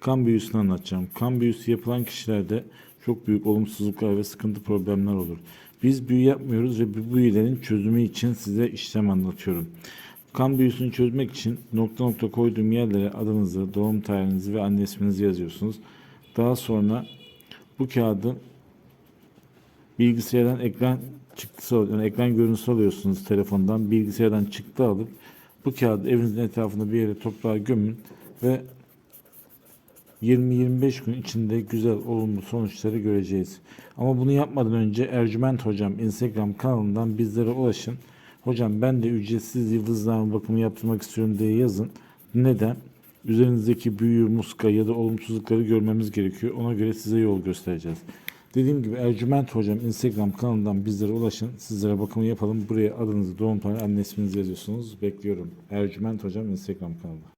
kan büyüsünü anlatacağım. Kan büyüsü yapılan kişilerde çok büyük olumsuzluklar ve sıkıntı problemler olur. Biz büyü yapmıyoruz ve bu büyülerin çözümü için size işlem anlatıyorum. Kan büyüsünü çözmek için nokta nokta koyduğum yerlere adınızı, doğum tarihinizi ve anne isminizi yazıyorsunuz. Daha sonra bu kağıdı bilgisayardan ekran çıktısı yani ekran görüntüsü alıyorsunuz telefondan. Bilgisayardan çıktı alıp bu kağıdı evinizin etrafında bir yere toprağa gömün ve 20-25 gün içinde güzel olumlu sonuçları göreceğiz. Ama bunu yapmadan önce Ercüment Hocam Instagram kanalından bizlere ulaşın. Hocam ben de ücretsiz yıldızlarma bakımı yaptırmak istiyorum diye yazın. Neden? Üzerinizdeki büyü, muska ya da olumsuzlukları görmemiz gerekiyor. Ona göre size yol göstereceğiz. Dediğim gibi Ercüment Hocam Instagram kanalından bizlere ulaşın. Sizlere bakımı yapalım. Buraya adınızı, doğum tarihi, anne yazıyorsunuz. Bekliyorum. Ercüment Hocam Instagram kanalı.